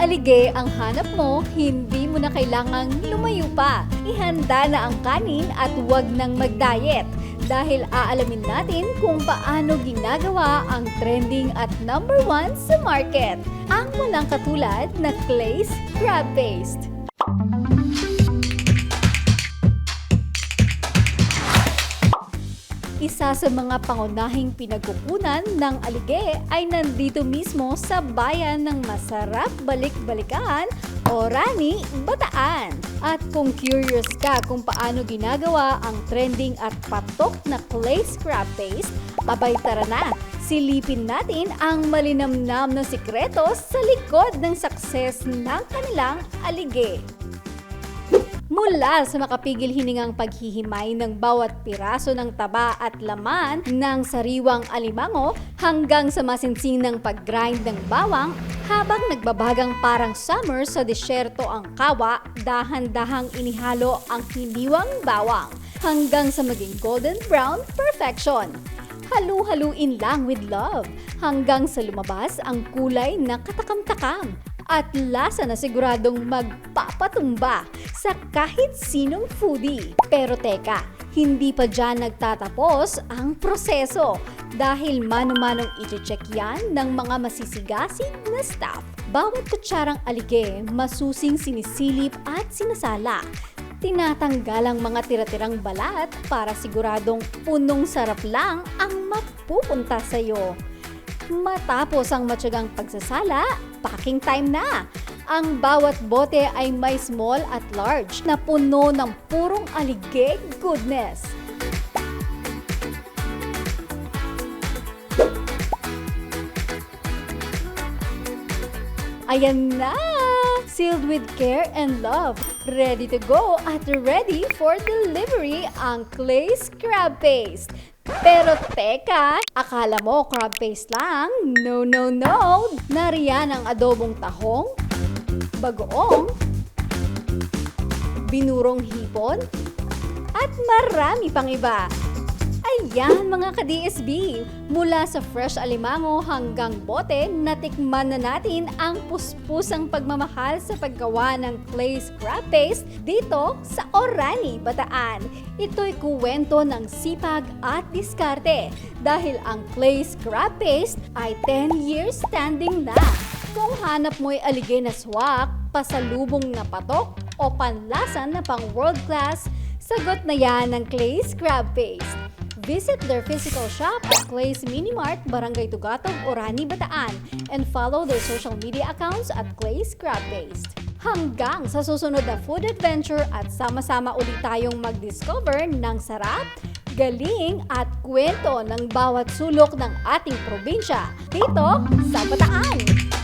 Alige ang hanap mo, hindi mo na kailangang lumayo pa. Ihanda na ang kanin at huwag nang mag-diet dahil aalamin natin kung paano ginagawa ang trending at number one sa market. Ang walang katulad na Clay's Crab Paste. Isa sa mga pangunahing pinagkukunan ng alige ay nandito mismo sa bayan ng masarap balik-balikan o Rani, Bataan. At kung curious ka kung paano ginagawa ang trending at patok na clay scrap paste, abay tara na! Silipin natin ang malinamnam na sikreto sa likod ng success ng kanilang alige. Mula sa makapigil hiningang paghihimay ng bawat piraso ng taba at laman ng sariwang alimango hanggang sa masinsing ng pag-grind ng bawang habang nagbabagang parang summer sa disyerto ang kawa, dahan-dahang inihalo ang hiniwang bawang hanggang sa maging golden brown perfection. Halu-haluin lang with love hanggang sa lumabas ang kulay na katakam-takam at lasa na siguradong magpapatumba sa kahit sinong foodie. Pero teka, hindi pa dyan nagtatapos ang proseso dahil mano-manong iti-check yan ng mga masisigasig na staff. Bawat kutsarang alige, masusing sinisilip at sinasala. Tinatanggal ang mga tira-tirang balat para siguradong punong sarap lang ang mapupunta sa'yo. Matapos ang matyagang pagsasala, packing time na! Ang bawat bote ay may small at large na puno ng purong aligeg goodness. Ayan na! Sealed with care and love. Ready to go at ready for delivery ang Clay's Crab Paste. Pero teka, akala mo crab paste lang? No, no, no! Nariyan ang adobong tahong, bagoong, binurong hipon, at marami pang iba. Ayan mga ka-DSB, mula sa fresh alimango hanggang bote, natikman na natin ang puspusang pagmamahal sa paggawa ng clay scrap paste dito sa Orani, Bataan. Ito'y kuwento ng sipag at diskarte dahil ang clay scrap paste ay 10 years standing na. Kung hanap mo'y aligay na swak, pasalubong na patok o panlasan na pang world class, sagot na yan ng clay scrap paste. Visit their physical shop at Clay's Mini Mart, Barangay Tugatog, Orani, Bataan and follow their social media accounts at Clay's Crab Paste. Hanggang sa susunod na food adventure at sama-sama ulit tayong mag-discover ng sarap, galing at kwento ng bawat sulok ng ating probinsya dito sa Bataan.